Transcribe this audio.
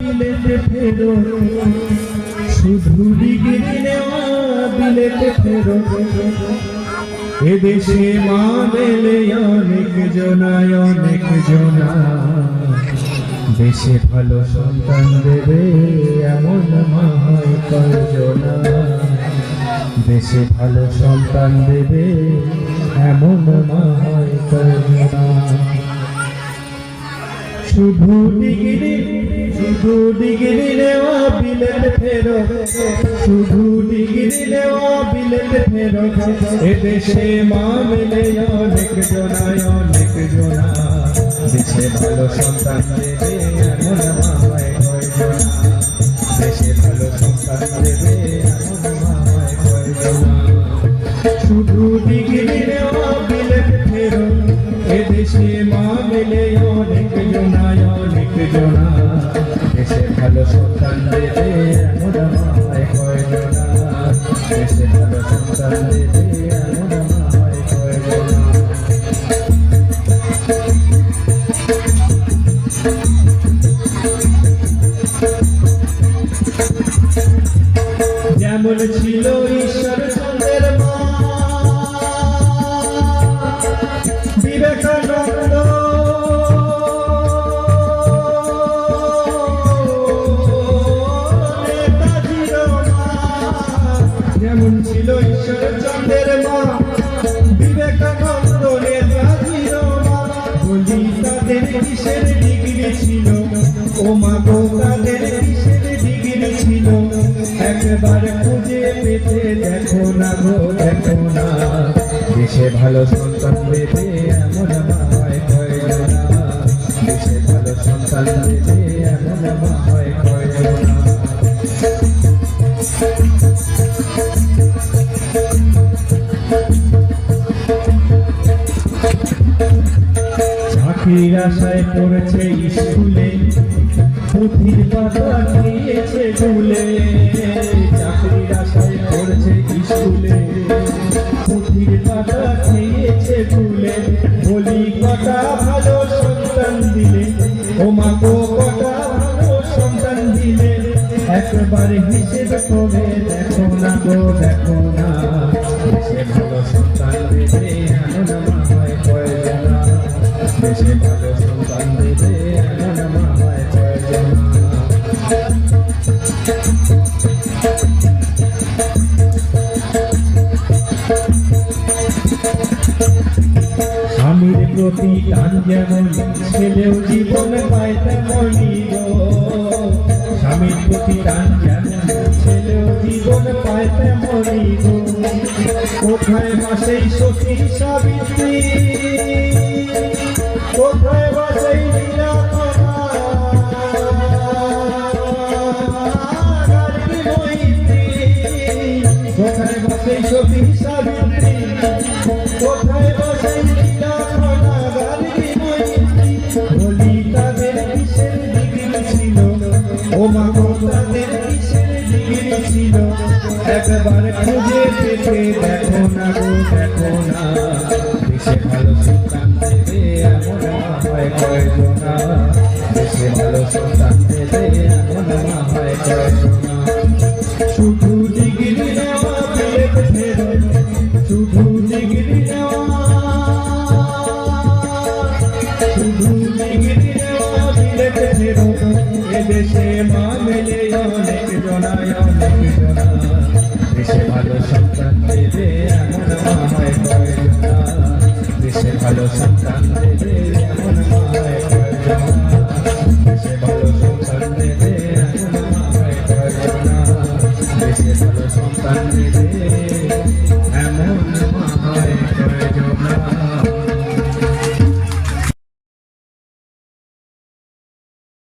বিলেতে ফেরো শুধু নেওয়া বিলেতে ফেরো এদেশে মা মেলে অনেক জনায়, অনেক জনা দেশে ভালো সন্তান দেবে এমন মা হয় কয়জনা দেশে ভালো সন্তান দেবে এমন মা হয় কয়জনা শুধু ডিগ্রি শুধু ডিগ্রি নেওয়া বিলেত ফেরো শুধু ডিগ্রি নেওয়া বিলেত ফেরো এদেশে মা মেলে অনেক জনায়, অনেক জনা দেশে ভালো সন্তান দেবে, এমন মা হয় কয়জনা দেশে ভালো সন্তান দেবে, এমন মা হয় কয়জনা শুধু ডিগ্রি নেওয়া বিলেত ফেরো এদেশে মা দেশে ভালো সন্তান দেবে, এমন মায় কয় জনা দেশে ভালো সন্তান দেবে, এমন মায় কয় জনা যেমন ছিল ঈশ্বর যেমন ছিল ঈশ্বর চন্দ্রের মা, বিবেকানন্দ ছিল? ও মা গো, তাদের ডিগ্রি ছিল? একবার খুঁজে পেতে দেখো না গো, দেখো না। দেশে ভালো সন্তান দেবে এমন মা হয় কয়জনা দেশে ভালো সন্তান দেবে এমন মা হয় কয়জনা চাকরির আশায় পড়েছে স্কুলে, পুঁথির পাতা নিয়েছে ভুলে চাকরির আশায় পড়েছে স্কুলে, পুঁথির পাতা খেয়েছে ভুলে বলি, কটা ভালো সন্তান দিলে? ও মা গো, কটা ভালো সন্তান দিলে? একবার হিসেব করে দেখো না গো, দেখো না। সে ভালো সন্তান হয় কয়জনা দেশে ভালো সন্তান দেবে এমন মা হয় কয়জনা স্বামীর প্রতি টান কোথায় বাসেই সখী সাবিত্রী? একবার খুঁজে পেতে দেখো না গো দেখো না। এদেশে মা মেলে অনেক জনায় অনেক জনা